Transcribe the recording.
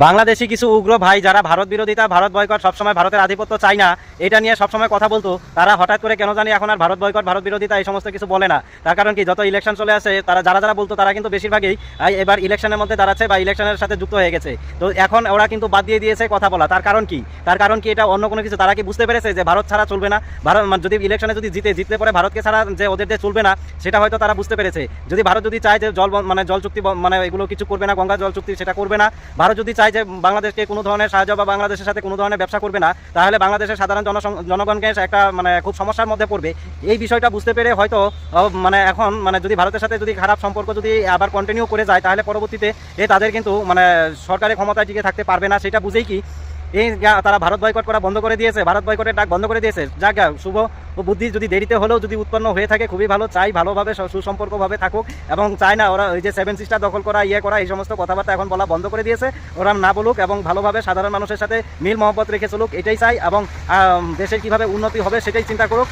বাংলাদেশি কিছু উগ্র ভাই যারা ভারত বিরোধিতা, ভারত বয়কট সবসময় ভারতের আধিপত্য চায় না, এটা নিয়ে সবসময় কথা বলতো, তারা হঠাৎ করে কেন জানি এখন আর ভারত বয়কট, ভারত বিরোধিতা এই সমস্ত কিছু বলে না। তার কারণ কি, যত ইলেকশন চলে আসে, তারা যারা যারা বলতো, তারা কিন্তু বেশিরভাগই এবার ইলেকশনের মধ্যে দাঁড়াচ্ছে বা ইলেকশনের সাথে যুক্ত হয়ে গেছে। তো এখন ওরা কিন্তু বাদ দিয়ে দিয়েছে কথা বলা। তার কারণ কি? তার কারণ কি, এটা অন্য কোনো কিছু। তারা কি বুঝতে পেরেছে যে ভারত ছাড়া চলবে না? ভারত মানে যদি ইলেকশনে যদি জিতে, জিতলে পরে ভারতকে ছাড়া যে ওদের যে চলবে না, সেটা হয়তো তারা বুঝতে পেরেছে। যদি ভারত যদি চায় যে জল মানে জল চুক্তি মানে এগুলো কিছু করবে না, গঙ্গা জল চুক্তি সেটা করবে না, ভারত যদি চায় যে বাংলাদেশকে কোনো ধরনের সাহায্য বা বাংলাদেশের সাথে কোনো ধরনের ব্যবসা করবে না, তাহলে বাংলাদেশের সাধারণ জনগণকে একটা মানে খুব সমস্যার মধ্যে পড়বে। এই বিষয়টা বুঝতে পেরে হয়তো মানে এখন মানে যদি ভারতের সাথে যদি খারাপ সম্পর্ক যদি আবার কন্টিনিউ করে যায়, তাহলে পরবর্তীতে এ তাদের কিন্তু মানে সরকারের ক্ষমতায় টিকে থাকতে পারবে না, সেটা বুঝেই কি এই তারা ভারত বয়কট করা বন্ধ করে দিয়েছে, ভারত বয়কটের ডাক বন্ধ করে দিয়েছে। যাক শুভ বুদ্ধি যদি দেরিতে হলেও যদি উৎপন্ন হয়ে থাকে, খুবই ভালো। চাই ভালোভাবে সুসম্পর্কভাবে থাকুক এবং চাই না ওরা ওই যে সেভেন সিস্টার দখল করা ইয়ে করা, এই সমস্ত কথাবার্তা এখন বলা বন্ধ করে দিয়েছে। ওরা না বলুক এবং ভালোভাবে সাধারণ মানুষের সাথে মিল মহব্বত রেখে চলুক, এটাই চাই এবং দেশের কীভাবে উন্নতি হবে সেটাই চিন্তা করুক।